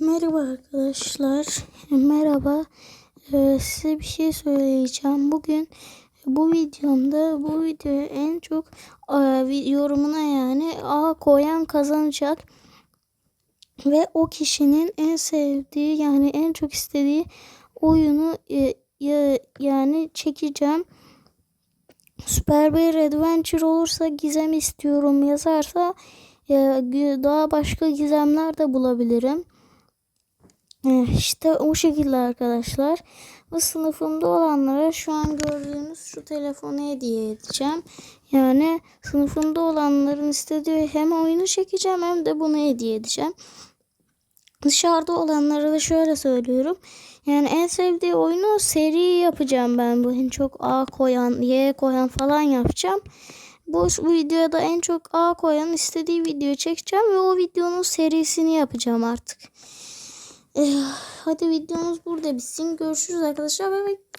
Merhaba arkadaşlar. Merhaba. Ee, size bir şey söyleyeceğim. Bugün bu videomda bu videoya en çok e, yorumuna yani A koyan kazanacak. Ve o kişinin en sevdiği yani en çok istediği oyunu e, ya- yani çekeceğim. Super Bear Adventure olursa gizem istiyorum yazarsa e, daha başka gizemler de bulabilirim. İşte o şekilde arkadaşlar. Bu sınıfımda olanlara şu an gördüğünüz şu telefonu hediye edeceğim. Yani sınıfımda olanların istediği hem oyunu çekeceğim hem de bunu hediye edeceğim. Dışarıda olanlara da şöyle söylüyorum. Yani en sevdiği oyunu seri yapacağım ben bu. En çok A koyan, Y koyan falan yapacağım. Bu, bu videoda en çok A koyan istediği video çekeceğim ve o videonun serisini yapacağım artık. Eh, hadi videomuz burada bitsin. Görüşürüz arkadaşlar. Bye bye.